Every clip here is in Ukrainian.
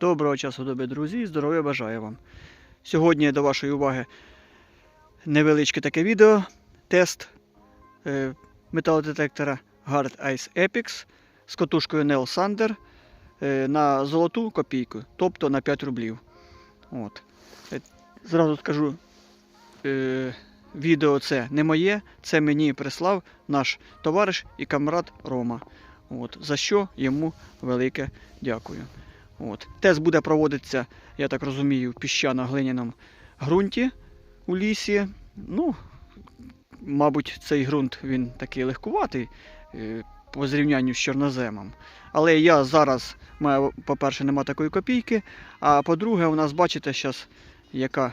Доброго часу доби, друзі, здоров'я бажаю вам. Сьогодні до вашої уваги невеличке таке відео. Тест е, металодетектора Guard Ice Epix з котушкою Nel Sander е, на золоту копійку, тобто на 5 рублів. От. Е, Зразу скажу, відео це не моє, це мені прислав наш товариш і камрад Рома. От, за що йому велике дякую. От. Тест буде проводитися, я так розумію, в піщано-глиняному ґрунті у лісі. Ну, мабуть, цей ґрунт він такий легкуватий е, по зрівнянню з чорноземом. Але я зараз маю, по-перше, нема такої копійки. А по-друге, у нас, бачите, зараз яка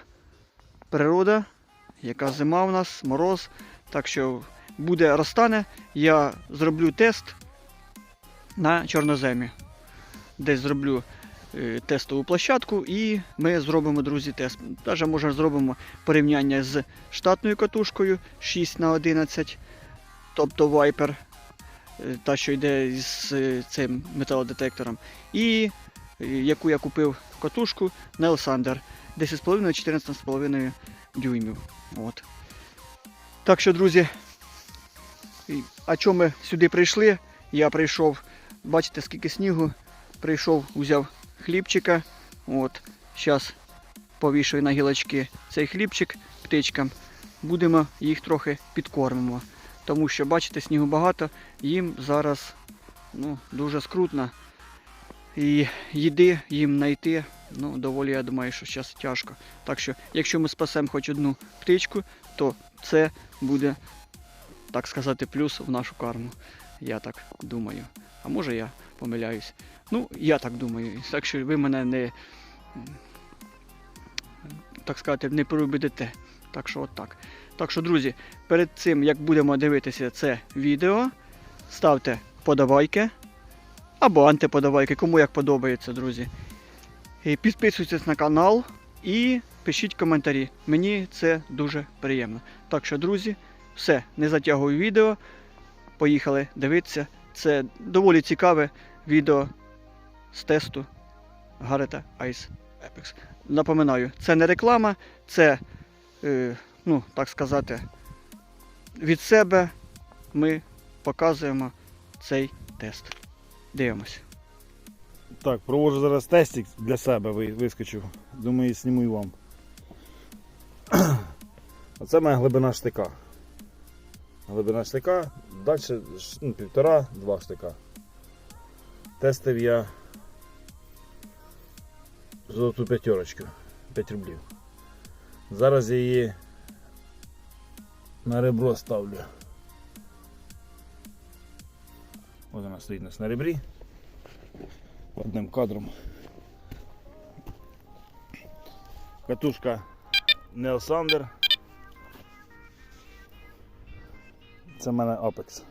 природа, яка зима у нас, мороз. Так що буде розтане, я зроблю тест на чорноземі. Десь зроблю тестову площадку і ми зробимо, друзі, тест. Даже може зробимо порівняння з штатною катушкою 6 на 11 тобто Viper, е, та, що йде з е, цим металодетектором. І е, яку я купив катушку Nelsander 10,5-14,5 дюймів. От. Так що, друзі, а чому ми сюди прийшли? Я прийшов, бачите, скільки снігу. Прийшов, взяв хлібчика. От, зараз повішую на гілочки цей хлібчик птичкам. Будемо їх трохи підкормимо. Тому що, бачите, снігу багато, їм зараз ну, дуже скрутно. І їди їм знайти, ну, доволі, я думаю, що зараз тяжко. Так що, якщо ми спасемо хоч одну птичку, то це буде, так сказати, плюс в нашу карму. Я так думаю. А може я помиляюсь. Ну, я так думаю. Так що ви мене не, так сказати, не переубедите. Так що от так. Так що, друзі, перед цим, як будемо дивитися це відео, ставте подобайки або антиподобайки, кому як подобається, друзі. І підписуйтесь на канал і пишіть коментарі. Мені це дуже приємно. Так що, друзі, все, не затягую відео. Поїхали дивитися. Це доволі цікаве відео з тесту Гарета Ice Epix. Напоминаю, це не реклама, це, е, ну, так сказати, від себе ми показуємо цей тест. Дивимося. Так, проводжу зараз тестик для себе ви- вискочив. Думаю, зніму і вам. Оце моя глибина штика. Глибина штика, далі ну, півтора-два штика. Тестив я золоту п'ятерочку, 5 рублів. Зараз я її на ребро ставлю. Ось вона стоїть нас на ребрі одним кадром. Катушка Neosander. Це в мене Apex.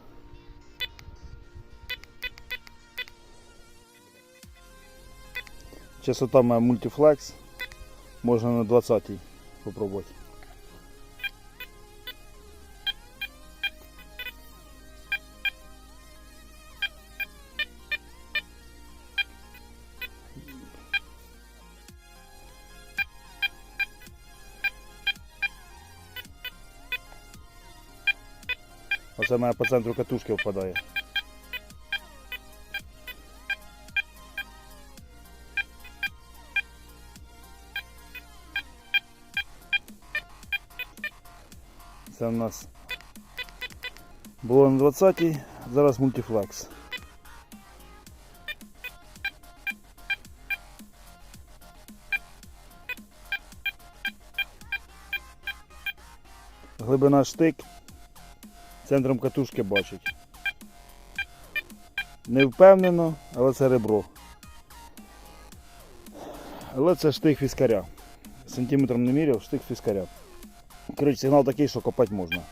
Частота моя мультифлекс. Можна на 20-й попробувати. Оце моя по центру катушки впадає. Це у нас було на 20 зараз мультифлекс. Глибина штик центром катушки бачить. Не впевнено, але це ребро. Але це штик фіскаря. Сантиметром не міряв, штик фіскаря. Коротше, сигнал такий, що копати можна.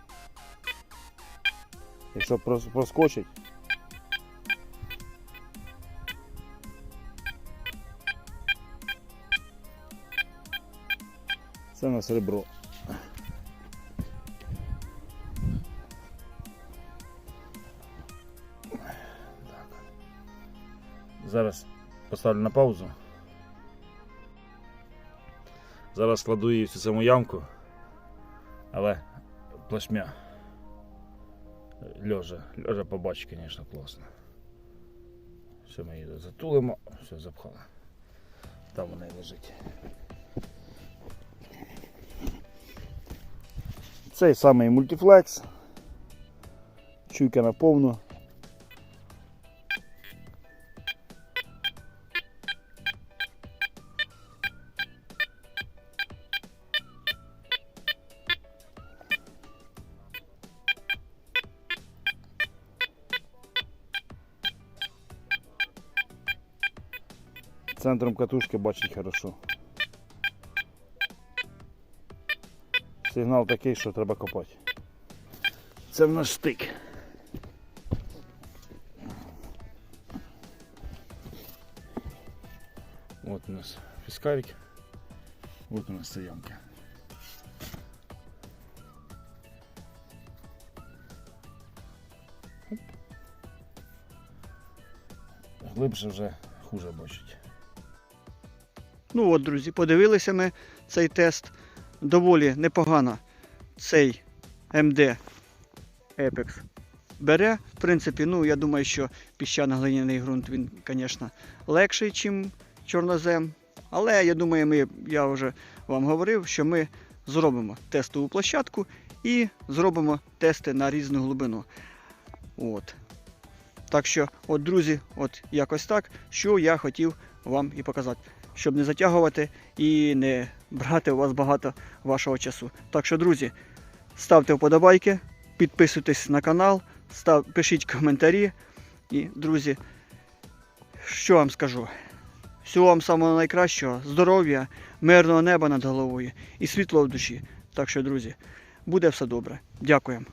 Якщо проскочить. Це у нас. Зараз поставлю на паузу. Зараз складу її в цю саму ямку, але плашмя. Льожа. Льожа побачить, звісно, класно. Все, ми її затулимо, все запхали. Там вона і лежить. Цей самий мультифлекс. Чуйка на повну. Центром катушки бачить хорошо. Сигнал такий, що треба копати. Це в нас штик. Вот у нас фискарик. Вот у нас стоянка. Глибше вже хуже бачить. Ну от, друзі, подивилися ми цей тест. Доволі непогано цей MD Apex бере. В принципі, ну я думаю, що піщано-глиняний ґрунт він, звісно, легший, ніж чорнозем. Але я думаю, ми, я вже вам говорив, що ми зробимо тестову площадку і зробимо тести на різну глибину. От. Так що, от, друзі, от якось так, що я хотів вам і показати щоб не затягувати і не брати у вас багато вашого часу. Так що, друзі, ставте вподобайки, підписуйтесь на канал, став, пишіть коментарі. І, друзі, що вам скажу? Всього вам самого найкращого, здоров'я, мирного неба над головою і світло в душі. Так що, друзі, буде все добре. Дякуємо.